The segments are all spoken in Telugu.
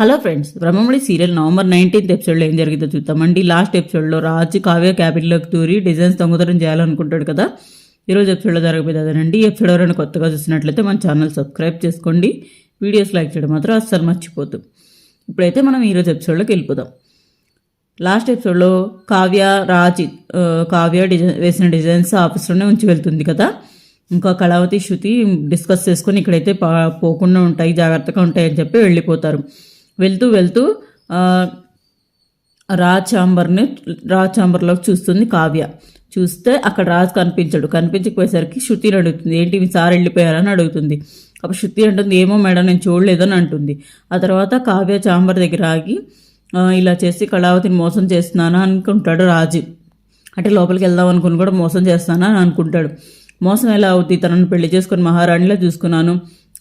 Hello friends Brahmamudi serial November nineteenth ఎపిసోడ్లో ఏం జరిగిందో చూద్దామండి లాస్ట్ ఎపిసోడ్లో రాజు కావ్య క్యాపిటల్లోకి దూరి డిజైన్స్ దొంగతనం చేయాలనుకుంటాడు కదా? ఈరోజు ఎపిసోడ్లో జరగబోయేది అదేనండి. ఎపిసోడ్ ఎవరైనా కొత్తగా చూసినట్లయితే మన ఛానల్ సబ్స్క్రైబ్ చేసుకోండి. వీడియోస్ లైక్ చేయడం మాత్రం అస్సలు మర్చిపోద్దు. ఇప్పుడైతే మనం ఈరోజు ఎపిసోడ్లోకి వెళ్ళిపోదాం. లాస్ట్ ఎపిసోడ్లో కావ్య రాజ్ కావ్య డిజైన్ వేసిన డిజైన్స్ ఆఫీస్లోనే ఉంచి వెళ్తుంది కదా? ఇంకా కళావతి శృతి డిస్కస్ చేసుకొని ఇక్కడైతే పా- పోకుండా ఉంటాయి జాగ్రత్తగా ఉంటాయి అని చెప్పి వెళ్ళిపోతారు. వెళ్తూ వెళ్తూ రాజ్ చాంబర్ని రాజ్ చాంబర్లోకి చూస్తుంది కావ్య. చూస్తే అక్కడ రాజ్ కనిపించడు. కనిపించకపోయేసరికి శృతిని అడుగుతుంది ఏంటి మీ సార్ వెళ్ళిపోయారని అడుగుతుంది. అప్పుడు శృతి అంటుంది ఏమో మేడం నేను చూడలేదని అంటుంది. ఆ తర్వాత కావ్య చాంబర్ దగ్గర ఆగి ఇలా చేసి కళావతిని మోసం చేస్తున్నాను? అనుకుంటాడు రాజు. అంటే లోపలికి వెళ్దాం అనుకుని కూడా మోసం చేస్తానా అని అనుకుంటాడు. మోసం ఎలా అవుద్ది? తనను పెళ్ళి చేసుకుని మహారాణిలా చూసుకున్నాను.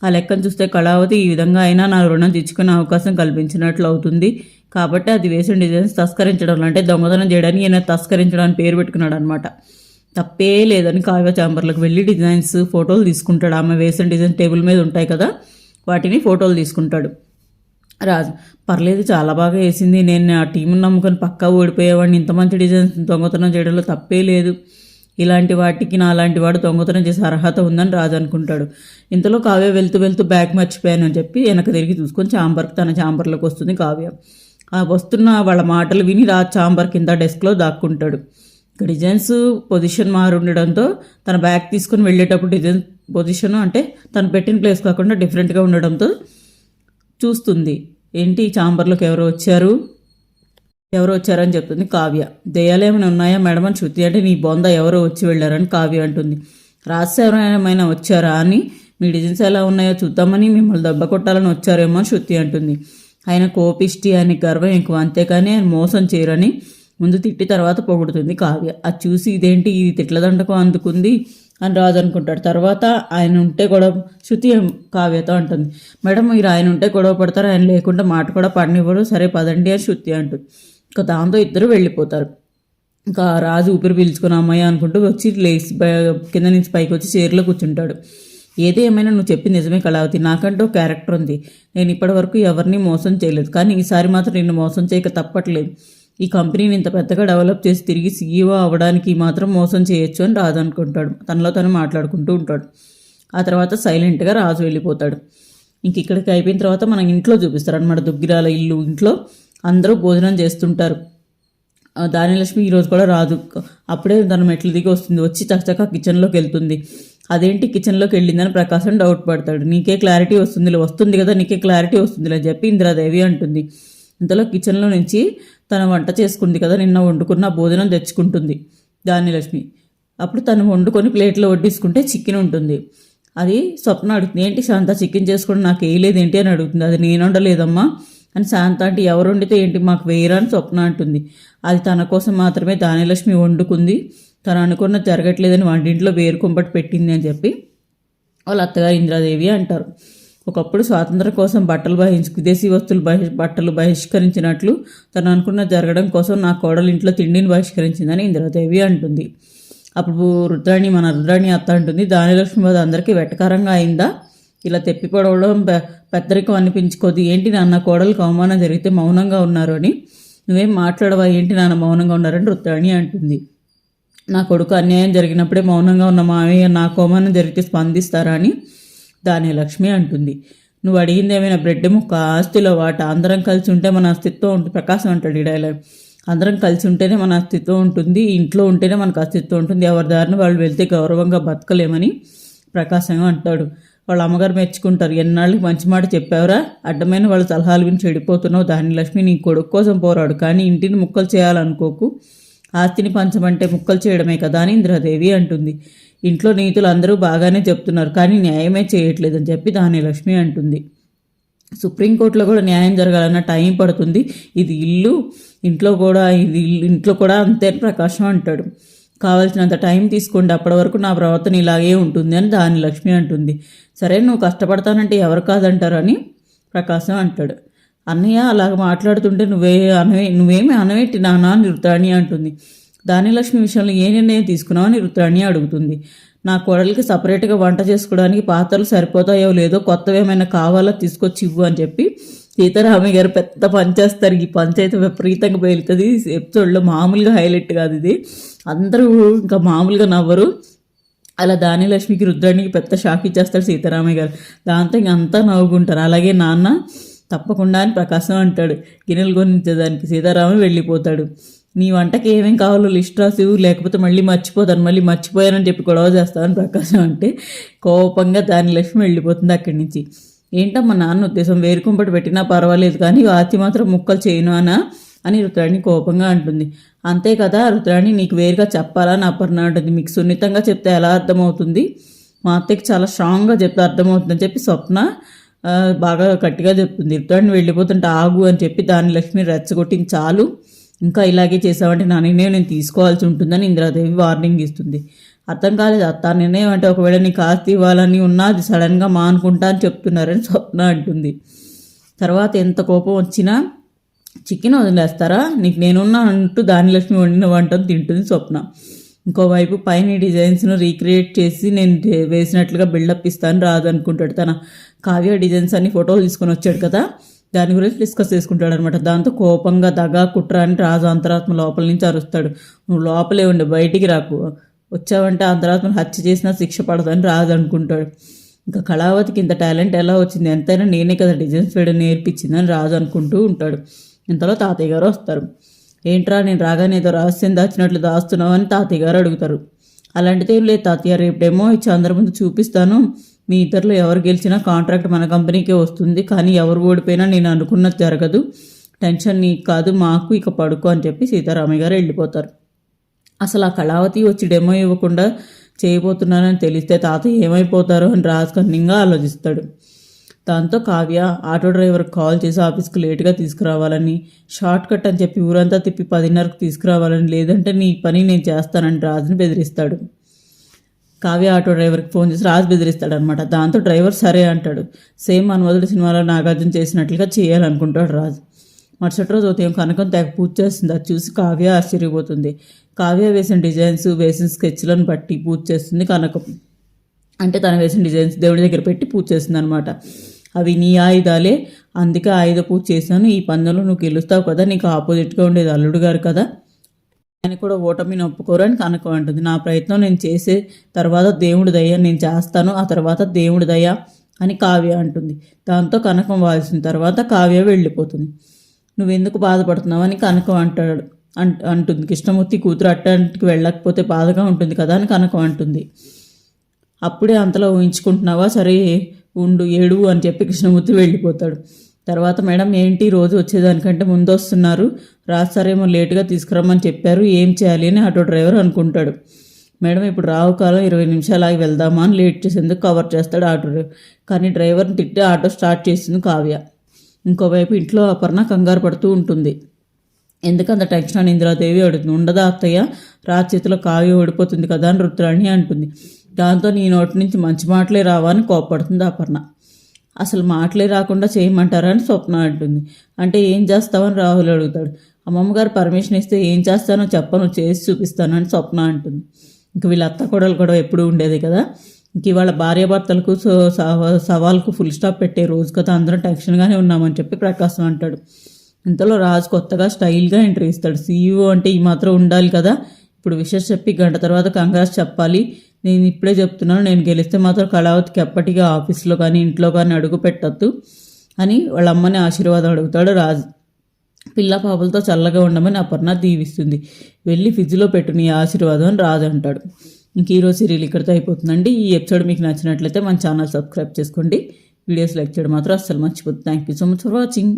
ఆ లెక్కను చూస్తే కళావతి ఈ విధంగా అయినా నా రుణం తెచ్చుకునే అవకాశం కల్పించినట్లు అవుతుంది. కాబట్టి అది వేసిన డిజైన్స్ తస్కరించడం అంటే దొంగతనం చేయడానికి ఈయన తస్కరించడానికి పేరు పెట్టుకున్నాడు అనమాట తప్పే లేదని కావ్య చాంబర్లకు వెళ్ళి డిజైన్స్ ఫోటోలు తీసుకుంటాడు. ఆమె వేసిన డిజైన్ టేబుల్ మీద ఉంటాయి కదా వాటిని ఫోటోలు తీసుకుంటాడు. రాజు పర్లేదు చాలా బాగా వేసింది. నేను ఆ టీంను నమ్ముకొని పక్కా ఓడిపోయేవాడిని. ఇంత మంచి డిజైన్స్ దొంగతనం చేయడంలో తప్పే లేదు. ఇలాంటి వాటికి నా అలాంటి వాడు దొంగతనం చేసే అర్హత ఉందని రాజు అనుకుంటాడు. ఇంతలో కావ్య వెళ్తూ వెళ్తూ బ్యాగ్ మర్చిపోయాను అని చెప్పి వెనక తిరిగి చూసుకొని చాంబర్కి తన చాంబర్లోకి వస్తుంది కావ్య. ఆ వస్తున్న వాళ్ళ మాటలు విని రాజు చాంబర్ కింద డెస్క్లో దాక్కుంటాడు. డిజైన్స్ పొజిషన్ మారుండడంతో తన బ్యాగ్ తీసుకొని వెళ్ళేటప్పుడు డిజైన్ పొజిషన్ అంటే తను పెట్టిన ప్లేస్ కాకుండా డిఫరెంట్గా ఉండడంతో చూస్తుంది. ఏంటి ఈ చాంబర్లోకి ఎవరు వచ్చారు? ఎవరు వచ్చారని చెప్తుంది కావ్య. దెయ్యాలు ఏమైనా ఉన్నాయా మేడం అని శృతి అంటే నీ బొంద ఎవరో వచ్చి వెళ్ళారని కావ్య అంటుంది. రాసి వచ్చారా అని మీ డిజైన్స్ ఎలా ఉన్నాయో చూద్దామని మిమ్మల్ని దెబ్బ కొట్టాలని వచ్చారేమో అని శృతి అంటుంది. ఆయన కోపిష్టి ఆయన గర్వం ఎక్కువ అంతేకాని ఆయన మోసం చేయరని ముందు తిట్టి తర్వాత పొగుడుతుంది కావ్య. అది చూసి ఇదేంటి? ఇది తిట్లదండకం అందుకుంది అని రాజు అనుకుంటాడు. తర్వాత ఆయన ఉంటే గొడవ శృతి కావ్యతో అంటుంది. మేడం మీరు ఆయన ఉంటే గొడవ పడతారు ఆయన లేకుండా మాట కూడా పడనివ్వరు. సరే పదండి అని శృతి అంటుంది. ఇంకా దాంతో ఇద్దరు వెళ్ళిపోతారు. ఇంకా రాజు ఊపిరి పీల్చుకుని అమ్మాయి అనుకుంటూ వచ్చి లేచి కింద నుంచి పైకి వచ్చి చైర్లో కూర్చుంటాడు. ఏది ఏమైనా నువ్వు చెప్పి నిజమే కళావతి. నాకంటూ క్యారెక్టర్ ఉంది. నేను ఇప్పటివరకు ఎవరిని మోసం చేయలేదు. కానీ ఈసారి మాత్రం నిన్ను మోసం చేయక తప్పట్లేదు. ఈ కంపెనీని ఇంత పెద్దగా డెవలప్ చేసి తిరిగి సీఈఓ అవ్వడానికి మాత్రం మోసం చేయొచ్చు అని రాజు అనుకుంటాడు. తనలో తను మాట్లాడుకుంటూ ఉంటాడు. ఆ తర్వాత సైలెంట్గా రాజు వెళ్ళిపోతాడు. ఇంక ఇక్కడికి అయిపోయిన తర్వాత మనం ఇంట్లో చూపిస్తారు అనమాట దుగ్గిరాల ఇల్లు ఇంట్లో. అందరూ భోజనం చేస్తుంటారు. ధాన్యలక్ష్మి దానిలక్ష్మి ఈరోజు కూడా రాదు. అప్పుడే తన మెట్లు దిగి వస్తుంది. వచ్చి చక్కచక్క కిచెన్లోకి వెళ్తుంది. అదేంటి కిచెన్లోకి వెళ్ళిందని ప్రకాశం డౌట్ పడతాడు. నీకే క్లారిటీ వస్తుంది వస్తుంది కదా నీకే క్లారిటీ వస్తుంది అని చెప్పి ఇందిరాదేవి అంటుంది. ఇంతలో కిచెన్లో నుంచి తన వంట చేసుకుంది కదా నిన్న వండుకున్న భోజనం తెచ్చుకుంటుంది దానిలక్ష్మి అప్పుడు తను వండుకొని ప్లేట్లో వడ్డించుకుంటే చికెన్ ఉంటుంది. అది స్వప్న అడుగుతుంది ఏంటి శాంత చికెన్ చేసుకుని నాకు వేయలేదు ఏంటి అని అడుగుతుంది. అది నేను వండలేదమ్మా. అని శాంత అంటే ఎవరు వండితే ఏంటి? మాకు వేయరా అని స్వప్న అంటుంది. అది తన కోసం మాత్రమే దానిలక్ష్మి వండుకుంది. తను అనుకున్న జరగట్లేదని వంటింట్లో వేరు కుంపటి పెట్టింది అని చెప్పి వాళ్ళ అత్తగారు ఇంద్రాదేవి అంటారు. ఒకప్పుడు స్వాతంత్రం కోసం బట్టలు బహిష్ విదేశీ వస్తువులు బహి బట్టలు బహిష్కరించినట్లు తను అనుకున్న జరగడం కోసం నా కోడలు ఇంట్లో తిండిని బహిష్కరించిందని ఇంద్రాదేవి అంటుంది. అప్పుడు రుద్రాణి మన రుద్రాణి అత్త అంటుంది దానిలక్ష్మి అది అందరికీ వెటకారంగా అయిందా? ఇలా తెప్పిపడవడం పెద్దరికం అనిపించుకోదు. ఏంటి నాన్న కోడలకు అవమానం జరిగితే మౌనంగా ఉన్నారు అని? నువ్వేం మాట్లాడవా? ఏంటి నాన్న మౌనంగా ఉన్నారని రుత్రాణి అంటుంది. నా కొడుకు అన్యాయం జరిగినప్పుడే మౌనంగా ఉన్న మామయ్య నా అవమానం జరిగితే స్పందిస్తారా అని దాని లక్ష్మి అంటుంది. నువ్వు అడిగింది ఏమైనా బ్రెడ్ ముక్క ఆస్తిలో వాట? అందరం కలిసి ఉంటే మన అస్తిత్వం ఉంటుంది ప్రకాశం అంటాడు ఈ డైలాగ్ అందరం కలిసి ఉంటేనే మన అస్తిత్వం ఉంటుంది. ఇంట్లో ఉంటేనే మనకు అస్తిత్వం ఉంటుంది. ఎవరి దారిని వాళ్ళు వెళ్తే గౌరవంగా బతకలేమని ప్రకాశంగా అంటాడు. వాళ్ళ అమ్మగారు మెచ్చుకుంటారు. ఎన్నాళ్ళకి మంచి మాట చెప్పావరా? అడ్డమైన వాళ్ళ సలహాలు విని చెడిపోతున్నావు. దాని లక్ష్మి నీ కొడుకు కోసం పోరాడు. కానీ ఇంటిని ముక్కలు చేయాలనుకోకు. ఆస్తిని పంచమంటే ముక్కలు చేయడమే కదా అని ఇంద్రాదేవి అంటుంది. ఇంట్లో నీతులు అందరూ బాగానే చెప్తున్నారు కానీ న్యాయమే చేయట్లేదని చెప్పి దాని లక్ష్మి అంటుంది. సుప్రీంకోర్టులో కూడా న్యాయం జరగాలన్న టైం పడుతుంది. ఇది ఇల్లు ఇంట్లో కూడా ఇది ఇల్లు ఇంట్లో కూడా అంతే ప్రకాశం అంటాడు. కావాల్సినంత టైం తీసుకోండి. అప్పటి వరకు నా ప్రవర్తన ఇలాగే ఉంటుంది అని దాని లక్ష్మి అంటుంది. సరే నువ్వు కష్టపడతానంటే ఎవరు కాదంటారు అని ప్రకాశం అంటాడు. అన్నయ్య అలాగ మాట్లాడుతుంటే నువ్వే అనవే నువ్వేమి అనవేటి నానా అని రుద్రాణి అంటుంది. దానిలక్ష్మి విషయంలో ఏ నిర్ణయం తీసుకున్నావు అని రుద్రాణి అడుగుతుంది. నా కోడలికి సపరేట్గా వంట చేసుకోవడానికి పాత్రలు సరిపోతాయో లేదో కొత్తవి ఏమైనా కావాలో తీసుకొచ్చి ఇవ్వు అని చెప్పి సీతారామయ్య గారు పెద్ద పనిచేస్తారు ఈ పంచాయతీ విపరీతంగా పేలుతుంది. ఎపిసోడ్లో మామూలుగా హైలైట్ కాదు ఇది. అందరూ ఇంకా మామూలుగా నవ్వరు. అలా దానిలక్ష్మికి రుద్రానికి పెద్ద షాక్ ఇచ్చేస్తాడు సీతారామయ్య గారు. దాంతో ఇంక అంతా నవ్వుకుంటారు. అలాగే నాన్న తప్పకుండా అని ప్రకాశం అంటాడు. గిన్నెలు కొనించేదానికి సీతారామయ్య వెళ్ళిపోతాడు. నీ వంటకి ఏమేం కావాలో లిస్ట్ రాసి లేకపోతే మళ్ళీ మర్చిపోతాను మళ్ళీ మర్చిపోయానని చెప్పి గొడవ చేస్తాను ప్రకాశం అంటే కోపంగా దాని లక్ష్మి వెళ్ళిపోతుంది అక్కడి నుంచి. ఏంటమ్మా నాన్న ఉద్దేశం? వేరుకుంపటి పెట్టినా పర్వాలేదు కానీ ఆతి మాత్రం ముక్కలు చేయను అనా అని రుద్రాణి కోపంగా అంటుంది. అంతే కదా రుద్రాణి నీకు వేరుగా చెప్పాలని అపర్ణ అంటుంది. మీకు సున్నితంగా చెప్తే ఎలా అర్థమవుతుంది? మా అత్తకి చాలా స్ట్రాంగ్గా చెప్తే అర్థమవుతుందని చెప్పి స్వప్న బాగా గట్టిగా చెప్తుంది. రుద్రాణి వెళ్ళిపోతుంటే ఆగు అని చెప్పి దాని లక్ష్మి రెచ్చగొట్టింది చాలు. ఇంకా ఇలాగే చేసావంటే నా నిర్ణయం నేను తీసుకోవాల్సి ఉంటుందని ఇందిరాదేవి వార్నింగ్ ఇస్తుంది. అర్థం కాలేదు. అత్త నిర్ణయం అంటే ఒకవేళ నీకు ఆస్తి ఇవ్వాలని ఉన్నా అది సడన్గా మానుకుంటా అని చెప్తున్నారని స్వప్న అంటుంది. తర్వాత ఎంత కోపం వచ్చినా చికెన్ వదిలేస్తారా? నీకు నేనున్నా అంటూ దానిలక్ష్మి వండిన వంటను తింటుంది స్వప్న. ఇంకోవైపు పైన డిజైన్స్ను రీక్రియేట్ చేసి నేను వేసినట్లుగా బిల్డప్ ఇస్తాను రాదనుకుంటాడు తన. కావ్య డిజైన్స్ అన్ని ఫోటోలు తీసుకొని వచ్చాడు కదా? దాని గురించి డిస్కస్ చేసుకుంటాడు అనమాట దాంతో కోపంగా దగా కుట్ర అని రాజు అంతరాత్మ లోపల నుంచి అరుస్తాడు. నువ్వు లోపలే ఉండి బయటికి రాకు. వచ్చావంటే అంతరాత్మను హత్య చేసినా శిక్ష పడదని రాజు అనుకుంటాడు. ఇంకా కళావతికి ఇంత టాలెంట్ ఎలా వచ్చింది? ఎంతైనా నేనే కదా డిజైన్స్ వేయడం నేర్పించిందని రాజు అనుకుంటూ ఉంటాడు. ఇంతలో తాతయ్య గారు వస్తారు. ఏంట్రా నేను రాగానే ఏదో రహస్యం దాచినట్లు దాస్తున్నావు అని తాతయ్య గారు అడుగుతారు. అలాంటిది ఏం లేదు తాతయ్య రేపు డెమో ఇచ్చి అందరి ముందు చూపిస్తాను. మీ ఇద్దరిలో ఎవరు గెలిచినా కాంట్రాక్ట్ మన కంపెనీకే వస్తుంది. కానీ ఎవరు ఓడిపోయినా నేను అనుకున్నది జరగదు. టెన్షన్ నీకు కాదు మాకు ఇక పడుకో అని చెప్పి సీతారామయ్య గారు వెళ్ళిపోతారు. అసలు ఆ కళావతి వచ్చి డెమో ఇవ్వకుండా చేయబోతున్నానని తెలిస్తే తాతయ్య ఏమైపోతారో అని రాజ్ కన్నింగా ఆలోచిస్తాడు. దాంతో కావ్య ఆటో డ్రైవర్కి కాల్ చేసి ఆఫీస్కి లేట్గా తీసుకురావాలని షార్ట్ కట్ అని చెప్పి ఊరంతా తిప్పి పదిన్నరకు తీసుకురావాలని లేదంటే నీ పని నేను చేస్తానని రాజుని బెదిరిస్తాడు. కావ్య ఆటో డ్రైవర్కి ఫోన్ చేసి రాజు బెదిరిస్తాడనమాట దాంతో డ్రైవర్ సరే అంటాడు. సేమ్ మన్మధుడు సినిమాలో నాగార్జున చేసినట్లుగా చేయాలనుకుంటాడు రాజు. మరుసటి రోజు ఉదయం కనకం తెగ పూజ చేస్తుంది. అది చూసి కావ్య ఆశ్చర్యపోతుంది. కావ్య వేసిన డిజైన్స్ వేసిన స్కెచ్లను బట్టి పూజ చేస్తుంది కనకం. అంటే తను వేసిన డిజైన్స్ దేవుడి దగ్గర పెట్టి పూజ చేస్తుంది అనమాట అవి నీ ఆయుధాలే అందుకే ఆయుధ పూజ చేశాను. ఈ పందెంలో నువ్వు గెలుస్తావు కదా నీకు ఆపోజిట్గా ఉండేది అల్లుడు గారు కదా. ఆయన కూడా ఓటమిని ఒప్పుకోరని అని అంటుంది. నా ప్రయత్నం నేను చేసే తర్వాత దేవుడి దయ నేను చేస్తాను ఆ తర్వాత దేవుడి దయ అని కావ్య అంటుంది. దాంతో కనకం వాల్సిన తర్వాత కావ్య వెళ్ళిపోతుంది. నువ్వెందుకు బాధపడుతున్నావు అని కనకం అంటాడు. అంట అంటుంది. కృష్ణమూర్తి కూతురు అట్టానికి వెళ్ళకపోతే బాధగా ఉంటుంది కదా అని కనకం అంటుంది. అప్పుడే అంతలో ఊహించుకుంటున్నావా? సరే ఉండు ఏడు అని చెప్పి కృష్ణమూర్తి వెళ్ళిపోతాడు. తర్వాత మేడం ఏంటి రోజు వచ్చేదానికంటే ముందు వస్తున్నారు రాస్తారేమో సరేమో లేటుగా తీసుకురమ్మని చెప్పారు. ఏం చేయాలి అని ఆటో డ్రైవర్ అనుకుంటాడు. మేడం ఇప్పుడు రావు కాలం ఇరవై నిమిషాలు ఆగి వెళ్దామా అని లేట్ చేసేందుకు కవర్ చేస్తాడు ఆటో డ్రైవర్. కానీ డ్రైవర్ని తిట్టి ఆటో స్టార్ట్ చేసింది కావ్య. ఇంకోవైపు ఇంట్లో అపర్ణ కంగారు పడుతూ ఉంటుంది. ఎందుకంత టెన్షన్ అని ఇందిరాదేవి అడుగుతుంది. ఉండదా అత్తయ్య? రాజు చేతిలో కావ్య ఓడిపోతుంది కదా అని రుద్రాణి అంటుంది. దాంతో నీ నోటి నుంచి మంచి మాటలే రావా అని కోపడుతుంది అపర్ణ. అసలు మాటలే రాకుండా చేయమంటారా అని స్వప్న అంటుంది. అంటే ఏం చేస్తావని రాహుల్ అడుగుతాడు. అమ్మమ్మ గారు పర్మిషన్ ఇస్తే ఏం చేస్తానో చెప్పను చేసి చూపిస్తాను అని స్వప్న అంటుంది. ఇంక వీళ్ళ అత్త కొడలు కూడా ఎప్పుడు ఉండేది కదా. ఇంక ఇవాళ భార్యాభర్తలకు సో సవా- సవాల్కు ఫుల్ స్టాప్ పెట్టే రోజు కదా అందరం టెన్షన్గానే ఉన్నామని చెప్పి ప్రకాశం అంటాడు. ఇంతలో రాజు కొత్తగా స్టైల్గా ఎంట్రీ ఇస్తాడు. సీఈఓ అంటే ఈ మాత్రం ఉండాలి కదా. ఇప్పుడు విషయం చెప్పి గంట తర్వాత కంగ్రాస్ చెప్పాలి. నేను ఇప్పుడే చెప్తున్నాను నేను గెలిస్తే మాత్రం కళావతికి ఎప్పటికీ ఆఫీస్లో కానీ ఇంట్లో కానీ అడుగు పెట్టద్దు అని వాళ్ళ అమ్మని ఆశీర్వాదం అడుగుతాడు రాజు. పిల్ల పాపలతో చల్లగా ఉండమని అపర్ణ దీవిస్తుంది. వెళ్ళి ఫ్రిడ్జ్లో పెట్టు నీ ఆశీర్వాదం అని రాజు అంటాడు. ఇంక ఈరోజు సీరియల్ ఇక్కడితో అయిపోతుందండి. ఈ ఎపిసోడ్ మీకు నచ్చినట్లయితే మన ఛానల్ సబ్స్క్రైబ్ చేసుకోండి. వీడియోస్ లైక్ చేయడం మాత్రం అస్సలు మర్చిపోతుంది thank you so much for watching.